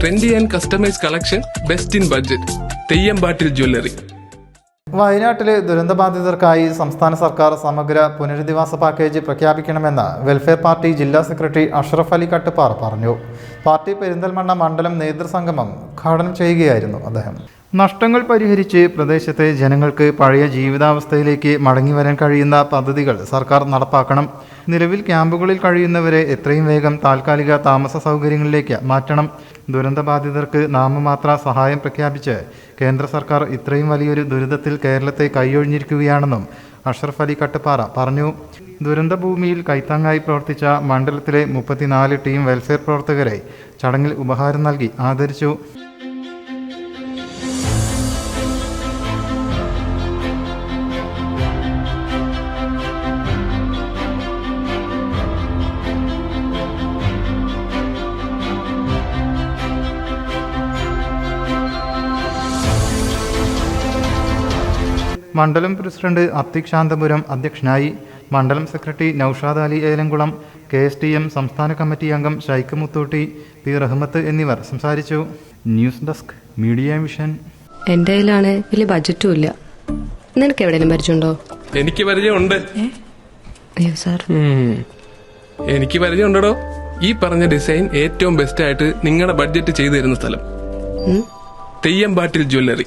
Trendy and customise collection best in budget തെയ്യമ്പാട്ടിൽ jewellery വയനാട്ടിലെ ദുരന്തബാധിതർക്കായി സംസ്ഥാന സർക്കാർ സമഗ്ര പുനരധിവാസ പാക്കേജ് പ്രഖ്യാപിക്കണമെന്ന് വെൽഫെയർ പാർട്ടി ജില്ലാ സെക്രട്ടറി അഷ്റഫ് അലി കട്ടുപ്പാർ പറഞ്ഞു. പാർട്ടി പെരിന്തൽമണ്ണ മണ്ഡലം നേതൃസംഗമം ഉദ്ഘാടനം ചെയ്യുകയായിരുന്നു അദ്ദേഹം. നഷ്ടങ്ങൾ പരിഹരിച്ച് പ്രദേശത്തെ ജനങ്ങൾക്ക് പഴയ ജീവിതാവസ്ഥയിലേക്ക് മടങ്ങി വരാൻ കഴിയുന്ന പദ്ധതികൾ സർക്കാർ നടപ്പാക്കണം. നിലവിൽ ക്യാമ്പുകളിൽ കഴിയുന്നവരെ എത്രയും വേഗം താൽക്കാലിക താമസ സൗകര്യങ്ങളിലേക്ക് മാറ്റണം. ദുരന്തബാധിതർക്ക് നാമമാത്ര സഹായം പ്രഖ്യാപിച്ച് കേന്ദ്ര സർക്കാർ ഇത്രയും വലിയൊരു ദുരിതത്തിൽ കേരളത്തെ കൈയൊഴിഞ്ഞിരിക്കുകയാണെന്നും അഷ്റഫ് അലി കട്ടുപാറ പറഞ്ഞു. ദുരന്തഭൂമിയിൽ കൈത്താങ്ങായി പ്രവർത്തിച്ച മണ്ഡലത്തിലെ മുപ്പത്തിനാല് ടീം വെൽഫെയർ പ്രവർത്തകരെ ചടങ്ങിൽ ഉപഹാരം നൽകി ആദരിച്ചു. മണ്ഡലം പ്രസിഡന്റ് അത്തിക് ശാന്തപുരം അധ്യക്ഷനായി മണ്ഡലം secretary Noushad Ali Elamkulam K S T M സംസ്ഥാന കമ്മിറ്റി അംഗം ഷൈഖ് മുത്തൂട്ടി പി റഹ്മത്ത് എന്നിവർ സംസാരിച്ചു. News desk media mission. എന്റെ കയ്യിലാണ് വലിയ ബജറ്റും ഇല്ല. നിനക്ക് എവിടെയെങ്കിലും പരിചയമുണ്ടോ? എനിക്ക് പരിചയമുണ്ട്. അയ്യോ സാർ. എനിക്ക് പരിചയമുണ്ടോ ഈ പറഞ്ഞ ഡിസൈൻ ഏറ്റവും ബെസ്റ്റ് ആയിട്ട് നിങ്ങളുടെ ബഡ്ജറ്റ് ചെയ്തു തരുന്ന സ്ഥലം ബാട്ടിൽ jewellery